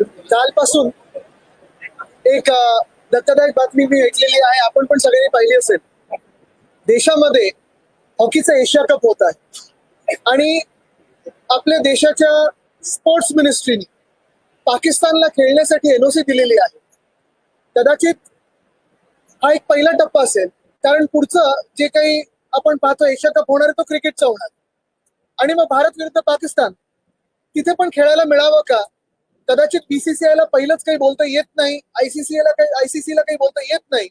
कालपासून एक धक्कादायक बातमी मी ऐकलेली आहे आपण पण सगळ्यांनी पाहिली असेल. देशामध्ये हॉकीचा एशिया कप होत आहे. आणि आपल्या देशाच्या स्पोर्ट्स मिनिस्ट्रीने पाकिस्तानला खेळण्यासाठी एनओसी दिलेली आहे. कदाचित हा एक पहिला टप्पा असेल. कारण पुढचं जे काही आपण पाहतो एशिया कप होणार तो क्रिकेटचा होणार. आणि मग भारत विरुद्ध पाकिस्तान तिथे पण खेळायला मिळावं का? कदाचित बीसीसीआयला पहिलंच काही बोलता येत नाही आयसीसीला काही आयसीसी ला काही बोलता येत नाही.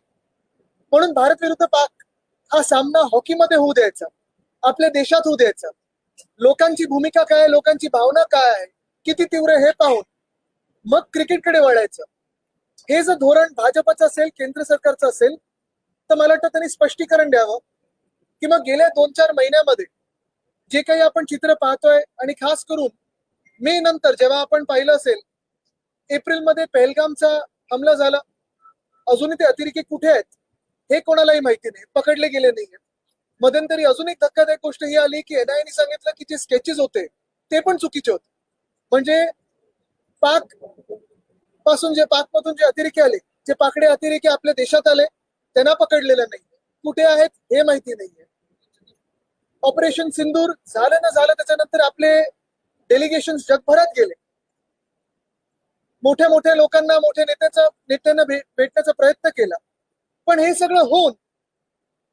म्हणून भारत विरुद्ध पाक हा सामना हॉकीमध्ये होऊ द्यायचा आपल्या देशात होऊ द्यायचा. लोकांची भूमिका काय आहे, लोकांची भावना काय आहे किती तीव्र हे पाहून मग क्रिकेटकडे वळायचं. हे जर धोरण भाजपचं असेल केंद्र सरकारचं असेल तर मला वाटतं त्यांनी स्पष्टीकरण द्यावं. की मग गेल्या दोन चार महिन्यामध्ये जे काही आपण चित्र पाहतोय आणि खास करून मे नंतर जेव्हा आपण पाहिलं असेल एप्रिलमध्ये पहलगामचा हमला झाला. अजूनही ते अतिरेकी कुठे आहेत हे कोणालाही माहिती नाही. पकडले गेले नाहीये. मध्यंतरी अजून एक धक्कादायक गोष्ट ही आली की एनआयने सांगितलं की जे स्केचेस होते ते पण चुकीचे होते. म्हणजे पाकपासून जे पाकमधून जे अतिरेकी आले जे पाकडे अतिरेकी आपल्या देशात आले त्यांना पकडलेलं नाही. कुठे आहेत हे माहिती नाहीये. ऑपरेशन सिंदूर झालं ना झालं त्याच्यानंतर आपले डेलिगेशन जगभरात गेले. मोठ्या मोठ्या लोकांना मोठ्या नेत्याचा नेत्यांना भे- भेटण्याचा प्रयत्न केला. पण हे सगळं होऊन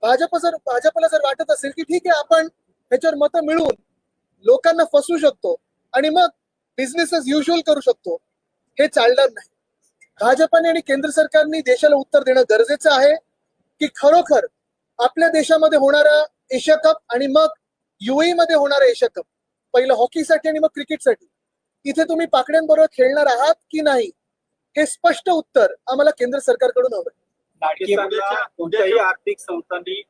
भाजप जर भाजपला जर वाटत असेल की ठीक आहे आपण ह्याच्यावर मतं मिळवून लोकांना फसवू शकतो आणि मग बिझनेस युज्युअल युजल करू शकतो हे चालणार नाही. भाजपने आणि केंद्र सरकारने देशाला उत्तर देणं गरजेचं आहे की खरोखर आपल्या देशामध्ये होणारा एशिया कप आणि मग युएई मध्ये होणारा एशिया कप. पहिलं हॉकीसाठी आणि मग क्रिकेटसाठी. इथे तुम्ही पाकड्यांबरोबर खेळणार आहात की नाही हे स्पष्ट उत्तर आम्हाला केंद्र सरकारकडून हवं कोणत्याही आर्थिक संस्थांनी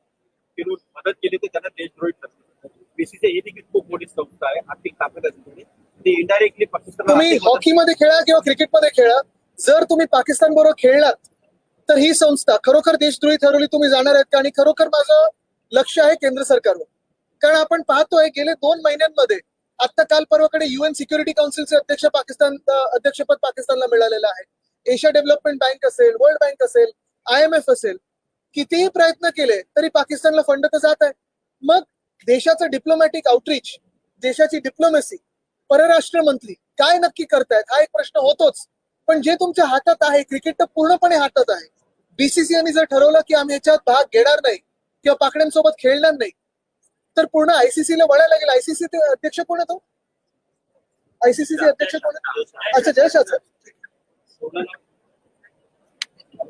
फिरून मदत केली तर त्यांना देशद्रोही ठरले बीसीसीआय ही देखील खूप मोठी संस्था आहे आर्थिक ताकद असते ते इनडायरेक्टली पाकिस्तानला तुम्ही हॉकीमध्ये खेळा किंवा क्रिकेटमध्ये खेळा. जर तुम्ही पाकिस्तान बरोबर खेळलात तर ही संस्था खरोखर देशद्रोही ठरवली तुम्ही जाणार आहेत का? आणि खरोखर माझं लक्ष आहे केंद्र सरकारवर. कारण आपण पाहतोय गेले दोन महिन्यांमध्ये आता काल परवाकडे युएन सिक्युरिटी काउन्सिलचे अध्यक्ष पाकिस्तान अध्यक्षपद पाकिस्तानला मिळालेलं आहे. एशिया डेव्हलपमेंट बँक असेल वर्ल्ड बँक असेल आय एम एफ असेल कितीही प्रयत्न केले तरी पाकिस्तानला फंड तर जात आहे. मग देशाचं डिप्लोमॅटिक आउटरीच देशाची डिप्लोमेसी परराष्ट्र मंत्री काय नक्की करतायत हा एक प्रश्न होतोच. पण जे तुमच्या हातात आहे क्रिकेट तर पूर्णपणे हातात आहे. बीसीसीआयने जर ठरवलं की आम्ही याच्यात भाग घेणार नाही किंवा पाकड्यांसोबत खेळणार नाही तर पूर्ण आयसीसी ला वळायला लागेल. आयसीसी ते अध्यक्ष कोण आहे तो? आयसीसी चे अध्यक्ष कोण आहे? अच्छा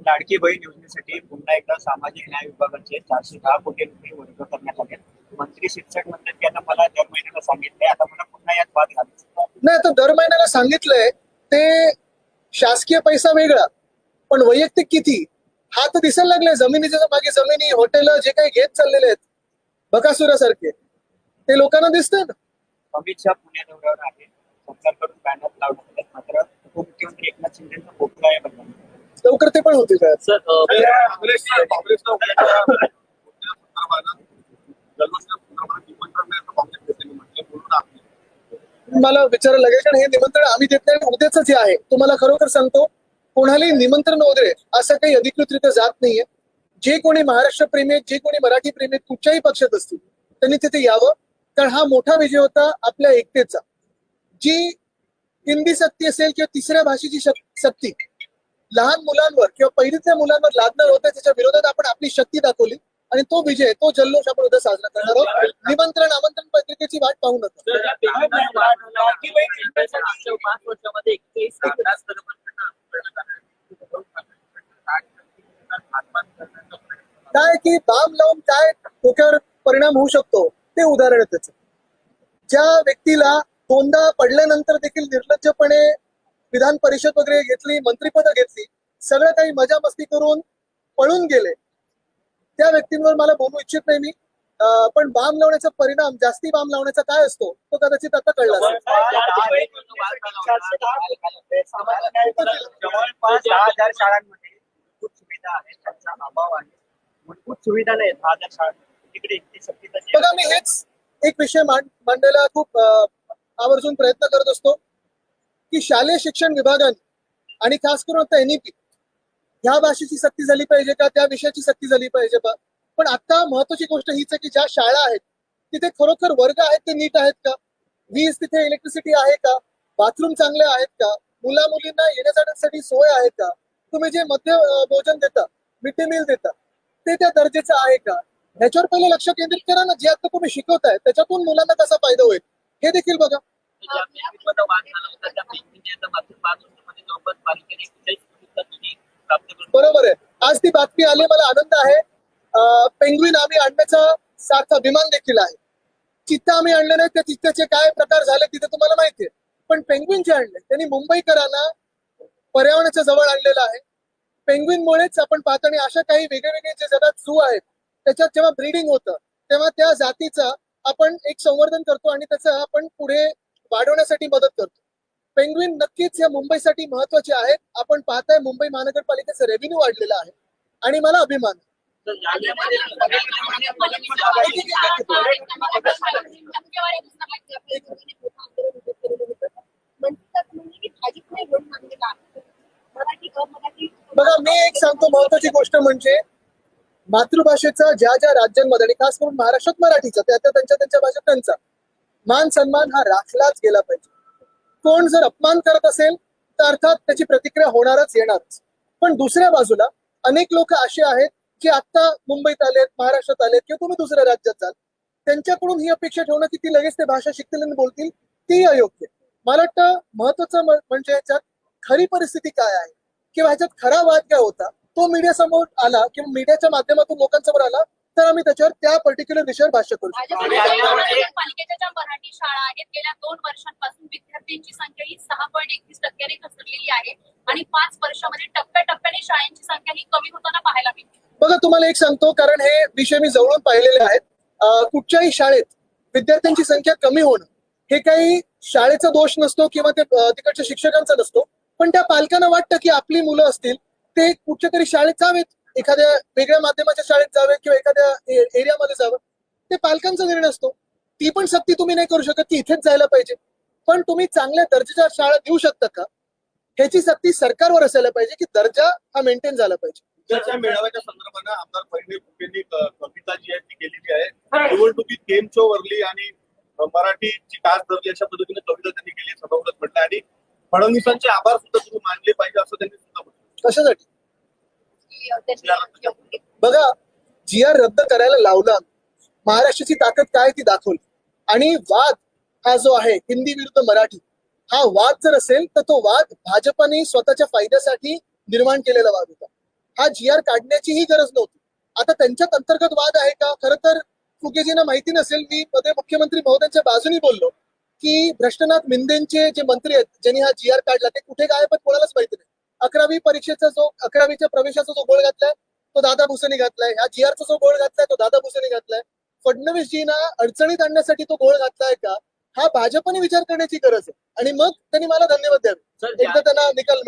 लाडकी बहीण योजनेसाठी पुन्हा एकदा सामाजिक न्याय विभागाचे चारशे दहा कोटी रुपये वर्ग करण्यात आले. मंत्री शिक्षक म्हणतात की आता मला दर महिन्याला सांगितलंय. आता मला पुन्हा यात वाद घालायचा नाही आता दर महिन्याला सांगितलंय ते शासकीय पैसा वेगळा पण वैयक्तिक किती? हा तर दिसायला लागलाय. जमिनीच्या मागे जमिनी हॉटेल जे काही घेत चाललेले आहेत बकासुरासारखे ते लोकांना दिसतंय ना. अमित शहा पुणे दौऱ्यावर आहे. सरकारकडून बॅनर आले मात्र उपमुख्यमंत्री एकनाथ शिंदेचा पोपला आहे बदलला लवकर ते पण होतील का? सर मला विचारायला लागेल कारण हे निमंत्रण आम्ही देत नाही उद्याच हे आहे. तुम्हाला खरोखर सांगतो कोणालाही निमंत्रण वगैरे असं काही अधिकृतरित्या जात नाहीये. जे कोणी महाराष्ट्र प्रेमी आहेत जे कोणी मराठी प्रेमी आहेत कुठच्याही पक्षात असतील त्यांनी तिथे यावं. कारण हा मोठा विजय होता आपल्या एकतेचा. जी हिंदी सक्ती असेल किंवा तिसऱ्या भाषेची सक्ती लहान मुलांवर किंवा पहिलीतल्या मुलांवर लादणार होत्या त्याच्या विरोधात आपण आपली शक्ती दाखवली. आणि तो विजय तो जल्लोष आपण उद्या साजरा करणार आहोत. निमंत्रण आमंत्रण पत्रिकेची वाट पाहू नका पाच वर्षामध्ये एकवीस काय की बाम लावून काय डोक्यावर परिणाम होऊ शकतो ते उदाहरण आहे त्याचं. ज्या व्यक्तीला दोनदा पडल्यानंतर देखील निर्लज्जपणे विधान परिषद वगैरे घेतली मंत्रिपद घेतली सगळं काही मजा मस्ती करून पळून गेले त्या व्यक्तींवर मला बोलू इच्छित नाही मी. पण बाम लावण्याचा परिणाम जास्ती बाम लावण्याचा काय असतो तो कदाचित आता कळला जवळपास दहा हजार शाळांमध्ये सुविधा आहे त्यांचा अभाव आहे. म्हणजे मूलभूत सुविधा नाहीत हा हजार शाळा तिकडे इतकी बघा मी हेच एक विषय मांड मांडायला खूप आवर्जून प्रयत्न करत असतो की शालेय शिक्षण विभागाने आणि खास करून आता एनईपी ह्या भाषेची सक्ती झाली पाहिजे का? त्या विषयाची सक्ती झाली पाहिजे का पण आता महत्वाची गोष्ट हीच आहे की ज्या शाळा आहेत तिथे खरोखर वर्ग आहेत ते नीट आहेत का? वीज तिथे इलेक्ट्रिसिटी आहे का? बाथरूम चांगले आहेत का? मुला मुलींना येण्या जाण्यासाठी सोय आहे का? तुम्ही जे मध्य भोजन देता मिड डे मील देता ते त्या दर्जेचं आहे का? ह्याच्यावर पहिले लक्ष केंद्रित करा ना जे आता तुम्ही शिकवताय त्याच्यातून मुलांना कसा फायदा होईल? हे देखील बघा. बरोबर आहे. आज ती बातमी आली मला आनंद आहे. पेंग्विन आम्ही आणण्याचा सारखा अभिमान देखील आहे. चित्त आम्ही आणले नाही त्या चित्ताचे काय प्रकार झाले तिथे तुम्हाला माहिती आहे. पण पेंग्विन जे आणले त्यांनी मुंबईकरांना पर्यावरणाच्या जवळ आणलेलं आहे. पेंग्विनमुळेच आपण पाहतो आणि अशा काही वेगळे वेगळे जे जगात झू आहेत त्याच्यात जेव्हा ब्रीडिंग होतं तेव्हा त्या जातीचा आपण एक संवर्धन करतो आणि त्याचं आपण पुढे वाढवण्यासाठी मदत करतो पेंग्विन नक्कीच या मुंबईसाठी महत्त्वाचे आहेत आपण पाहताय मुंबई महानगरपालिकेचं रेव्हेन्यू वाढलेलं आहे आणि मला अभिमान आहे. तर जालन्यामध्ये बघा मी एक सांगतो महत्वाची गोष्ट म्हणजे मातृभाषेचा ज्या ज्या राज्यांमध्ये आणि खास करून महाराष्ट्रात मराठीचा त्या त्या त्यांच्या त्यांच्या भाषेत त्यांचा. मान सन्मान हा राखलाच गेला पाहिजे. कोण जर अपमान करत असेल तर अर्थात त्याची प्रतिक्रिया होणारच येणारच. पण दुसऱ्या बाजूला अनेक लोक असे आहेत जे आता मुंबईत आलेत महाराष्ट्रात आलेत किंवा तुम्ही दुसऱ्या राज्यात जाल त्यांच्याकडून ही अपेक्षा ठेवणं की ती लगेच ते भाषा शिकतील आणि बोलतील ती अयोग्य. मला वाटतं महत्वाचं म्हणजे याच्यात खरी परिस्थिती काय आहे? किंवा ह्याच्यात खरा वाद काय होता? तो मीडिया समोर आला किंवा मीडियाच्या माध्यमातून लोकांसमोर आला तर आम्ही त्याच्यावर त्या पर्टिक्युलर विषयावर भाष्य करू शकतो. पालिकेच्या ज्या मराठी शाळा आहेत गेल्या दोन वर्षांपासून विद्यार्थ्यांची संख्या ही सहा पॉईंट एकवीस टक्क्याने घसरलेली आहे आणि पाच वर्षामध्ये टप्प्याटप्प्याने शाळांची संख्या ही कमी होताना पाहायला मिळते. बघा तुम्हाला एक सांगतो कारण हे विषय मी जवळून पाहिलेले आहेत. कुठच्याही शाळेत विद्यार्थ्यांची संख्या कमी होणं हे काही शाळेचा दोष नसतो किंवा ते तिकडच्या शिक्षकांचा नसतो. पण त्या पालकांना वाटतं की आपली मुलं असतील ते कुठच्या तरी शाळेत जावेत एखाद्या वेगळ्या माध्यमाच्या शाळेत जावे किंवा एखाद्या एरियामध्ये जावं ते पालकांचा निर्णय असतो. ती पण सक्ती तुम्ही नाही करू शकत की इथेच जायला पाहिजे. पण तुम्ही चांगल्या दर्जाच्या शाळा देऊ शकता का? ह्याची सक्ती सरकारवर असायला पाहिजे की दर्जा हा मेंटेन झाला पाहिजे. उद्याच्या मेळाव्याच्या संदर्भानं आमदार फडणवीस यांनी कविता जी आहे ती केलेली आहे. निवडणुकीत गेम चो वरली आणि मराठीची कास धरली अशा पद्धतीने कविता त्यांनी केली सभागृहात म्हटलं आणि फडणवीसांचे आभार सुद्धा तुम्ही मानले पाहिजे असं त्यांनी सुद्धा म्हटलं. कशासाठी? बघा जी आर रद्द करायला लावला महाराष्ट्राची ताकद काय ती दाखवली? आणि वाद हा जो आहे हिंदी विरुद्ध मराठी हा वाद जर असेल तर तो वाद भाजपाने स्वतःच्या फायद्यासाठी निर्माण केलेला वाद होता. हा जी आर काढण्याचीही गरज नव्हती. आता त्यांच्यात अंतर्गत वाद आहे का? खरं तर फुगेजींना माहिती नसेल मी मध्ये मुख्यमंत्री महोदयांच्या बाजूनी बोललो. की भ्रष्टनाथ मिंदेंचे जे मंत्री आहेत ज्यांनी हा जी आर काढला ते कुठे काय पण कोणालाच माहिती नाही. अकरावी परीक्षेचा जो अकरावीच्या प्रवेशाचा जो गोळ घातलाय तो दादा भुसेने घातलाय. ह्या जी आरचा जो गोळ घातलाय तो दादा भुसेने घातलाय. फडणवीसजींना अडचणीत आणण्यासाठी तो गोळ घातलाय का? हा भाजपने विचार करण्याची गरज आहे. आणि मग त्यांनी मला धन्यवाद द्यावे. एकदा त्यांना निकाल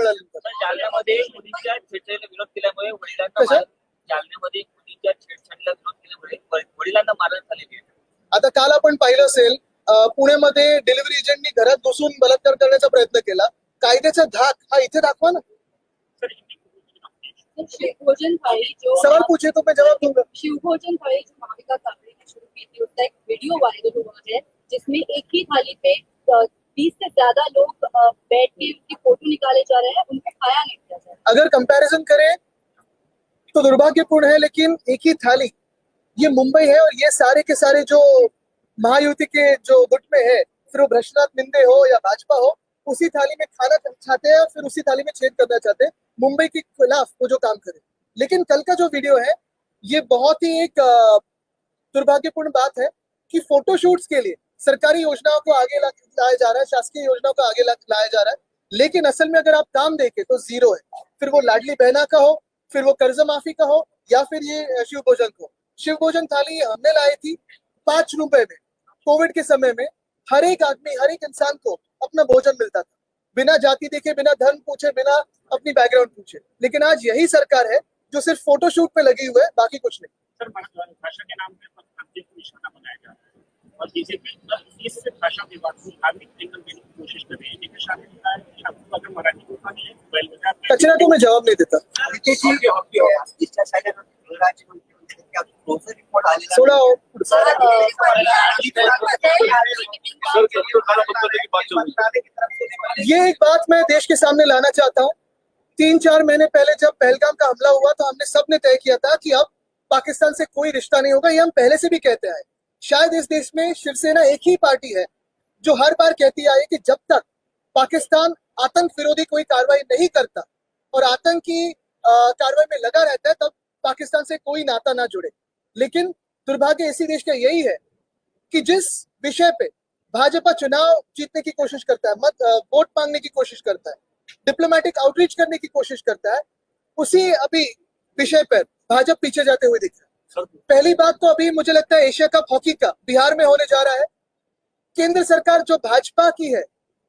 छेडछाडीला विरोध केल्यामुळे जालन्यामध्ये आता काल आपण पाहिलं असेल पुण्यामध्ये डिलिव्हरी एजंटनी घरात घुसून बलात्कार करण्याचा प्रयत्न केला. कायद्याचा धाक हा इथे दाखवा ना. शिवभोजन थाळी जो सवाल पूछे तो मैं जवाब दूँगा. शिवभोजन थाली जो भाविका कांबळे ने शुरू की थी उसका एक वीडियो वायरल हुआ है जिसमें एक ही थाली पे बीस से ज़्यादा लोग बैठ के उनकी फ़ोटो निकाले जा रहे हैं उनको खाया नहीं किया जा रहा अगर कंपैरिजन करें तो दुर्भाग्यपूर्ण है लेकिन एक ही थाली ये मुंबई है और ये सारे के सारे जो महायुति के जो गुट में है, फिर वो भ्रष्टनाथ मिंदे हो या भाजपा हो, उसी थाली में खाना चाहते हैं और फिर उसी थाली में छेद करना चाहते हैं, मुंबई के खिलाफ वो जो काम करे। लेकिन कल का जो वीडियो है, ये बहुत ही एक दुर्भाग्यपूर्ण बात है कि फोटोशूट्स के लिए सरकारी योजनाओं को आगे लाया जा रहा है, शासकीय योजनाओं को आगे लाया जा रहा है। लेकिन असल में अगर आप काम देखें तो ज़ीरो है। फिर वो लाडली बहना का हो, फिर वो कर्ज माफ़ी का हो, या फिर ये शिव भोजन को। शिव भोजन थाली हमने लाई थी पाँच रुपए में। कोविड के समय में हर एक आदमी हर एक इंसान को अपना भोजन मिलता था। बिना जाति देखे बिना धर्म पूछे बिना अपनी बैकग्राउंड पूछे। लेकिन आज यही सरकार है जो सिर्फ़ फोटोशूट पे लगी हुई है बाकी कुछ नहीं। सर भाषा के नाम पे निशाना बनाया जा रहा है। और बीजेपी इस भाषा विवाद को एंगल में कोशिश कर रही है। लेकिन शामिल होता है। शामिल अगर मराठी लोकांनी बैलगाड्या कचरा को मैं जवाब नहीं देता। आलेला सोडा हो, है ये एक बात मैं देश के सामने लाना चाहता हूँ। तीन चार महीने पहले जब पहलगाम का हमला हुआ तो हमने सबने तय किया था कि अब पाकिस्तान से कोई रिश्ता नहीं होगा, ये हम पहले से भी कहते आए शायद इस देश में शिवसेना एक ही पार्टी है जो हर बार कहती आई कि जब तक पाकिस्तान आतंक विरोधी कोई कार्रवाई नहीं करता और आतंकी कार्रवाई में लगा रहता है, तब पाकिस्तान से कोई नाता ना जुड़े। लेकिन दुर्भाग्य इसी देश का यही है कि जिस विषय पे भाजपा चुनाव जीतने की कोशिश करता है मत वोट मांगने की कोशिश करता है डिप्लोमेटिक आउटरीच करने की कोशिश करता है उसी अभी विषय पर भाजपा पीछे जाते हुए दिख रहा है। पहली बात तो अभी मुझे लगता है एशिया कप हॉकी का बिहार में होने जा रहा है। केंद्र सरकार जो भाजपा की है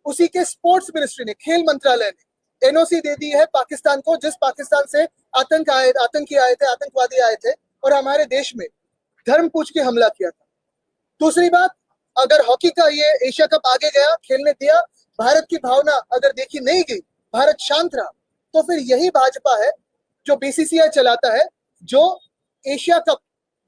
उसी के स्पोर्ट्स मिनिस्ट्री ने खेल मंत्रालय ने एनओसी दे दी है पाकिस्तान को जिस पाकिस्तान से आतंक आए आतंकी आए थे आतंकवादी आए थे और हमारे देश में धर्म पूछ के हमला किया था। दूसरी बात, अगर हॉकी का ये एशिया कप आगे गया, खेलने दिया, भारत की भावना अगर देखी नहीं गई, भारत शांत रहा तो फिर यही भाजपा है जो बीसीसीआई चलाता है, जो एशिया कप,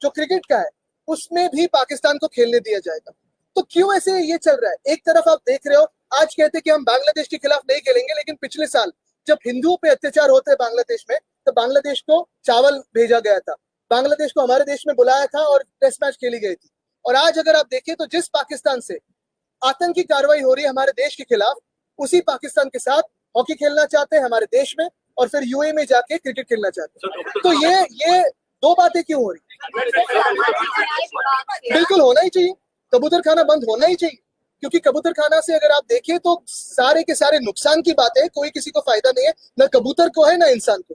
जो क्रिकेट का है, उसमें भी पाकिस्तान को खेलने दिया जाएगा। तो क्यों ऐसे ये चल रहा है? एक तरफ़ आप देख रहे हो, आज कहते कि हम बांग्लादेश के खिलाफ नहीं खेलेंगे, लेकिन पिछले साल जब हिंदुओं पे अत्याचार होते हैं बांग्लादेश में तो बांग्लादेश को चावल भेजा गया था। बांग्लादेश को हमारे देश में बुलाया था और टेस्ट मैच खेली गई थी। और आज अगर आप देखें तो जिस पाकिस्तान से आतंकी कार्रवाई हो रही है हमारे देश के खिलाफ उसी पाकिस्तान के साथ हॉकी खेलना चाहते हैं हमारे देश में और फिर यूए में जाके क्रिकेट खेलना चाहते हैं। तो ये ये दो बातें क्यों हो रही बिल्कुल होना ही चाहिए। कबूतर खाना बंद होना ही चाहिए। क्योंकि कबूतर खाना से अगर आप देखें तो सारे के सारे नुकसान की बात है कोई किसी को फ़ायदा नहीं है न कबूतर को है ना इंसान को।